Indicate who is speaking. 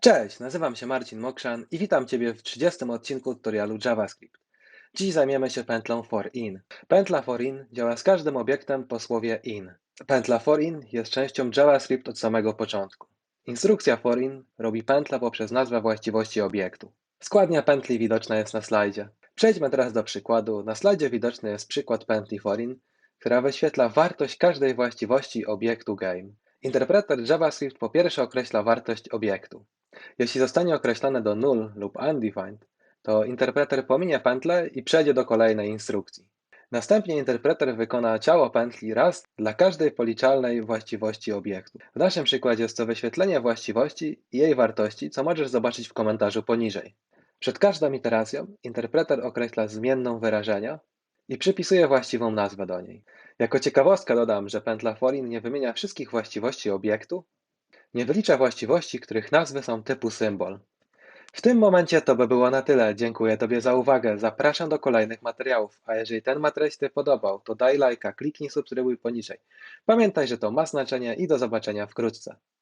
Speaker 1: Cześć, nazywam się Marcin Mokrzan i witam Ciebie w 30 odcinku tutorialu JavaScript. Dziś zajmiemy się pętlą for in. Pętla for in działa z każdym obiektem po słowie in. Pętla for in jest częścią JavaScript od samego początku. Instrukcja for in robi pętlę poprzez nazwę właściwości obiektu. Składnia pętli widoczna jest na slajdzie. Przejdźmy teraz do przykładu. Na slajdzie widoczny jest przykład pętli for in, która wyświetla wartość każdej właściwości obiektu game. Interpreter JavaScript po pierwsze określa wartość obiektu. Jeśli zostanie określone do null lub undefined, to interpreter pominie pętlę i przejdzie do kolejnej instrukcji. Następnie interpreter wykona ciało pętli raz dla każdej policzalnej właściwości obiektu. W naszym przykładzie jest to wyświetlenie właściwości i jej wartości, co możesz zobaczyć w komentarzu poniżej. Przed każdą iteracją interpreter określa zmienną wyrażenia i przypisuje właściwą nazwę do niej. Jako ciekawostkę dodam, że pętla for in nie wymienia wszystkich właściwości obiektu, nie wylicza właściwości, których nazwy są typu symbol. W tym momencie to by było na tyle. Dziękuję Tobie za uwagę. Zapraszam do kolejnych materiałów. A jeżeli ten materiał Ci się podobał, to daj lajka, kliknij subskrybuj poniżej. Pamiętaj, że to ma znaczenie i do zobaczenia wkrótce.